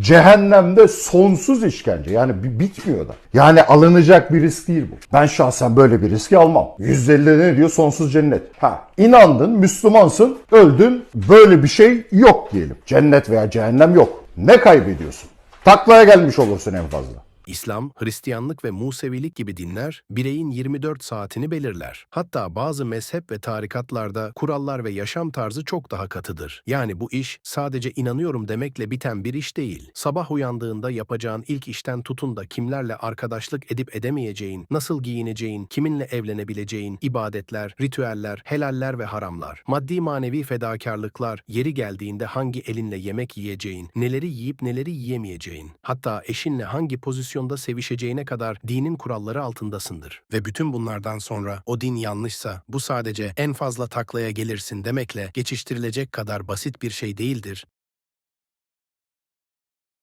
Cehennemde sonsuz işkence. Yani bi- bitmiyor da. Yani alınacak bir risk değil bu. Ben şahsen böyle bir riski almam. 150 ne diyor? Sonsuz cennet. Ha inandın, Müslümansın, öldün. Böyle bir şey yok diyelim. Cennet veya cehennem yok. Ne kaybediyorsun? Taklaya gelmiş olursun en fazla. İslam, Hristiyanlık ve Musevilik gibi dinler bireyin 24 saatini belirler. Hatta bazı mezhep ve tarikatlarda kurallar ve yaşam tarzı çok daha katıdır. Yani bu iş sadece inanıyorum demekle biten bir iş değil. Sabah uyandığında yapacağın ilk işten tutun da kimlerle arkadaşlık edip edemeyeceğin, nasıl giyineceğin, kiminle evlenebileceğin, ibadetler, ritüeller, helaller ve haramlar, maddi manevi fedakarlıklar, yeri geldiğinde hangi elinle yemek yiyeceğin, neleri yiyip neleri yiyemeyeceğin, hatta eşinle hangi pozisyonda sevişeceğine kadar dinin kuralları altındasındır. Ve bütün bunlardan sonra o din yanlışsa bu sadece en fazla taklaya gelirsin demekle geçiştirilecek kadar basit bir şey değildir.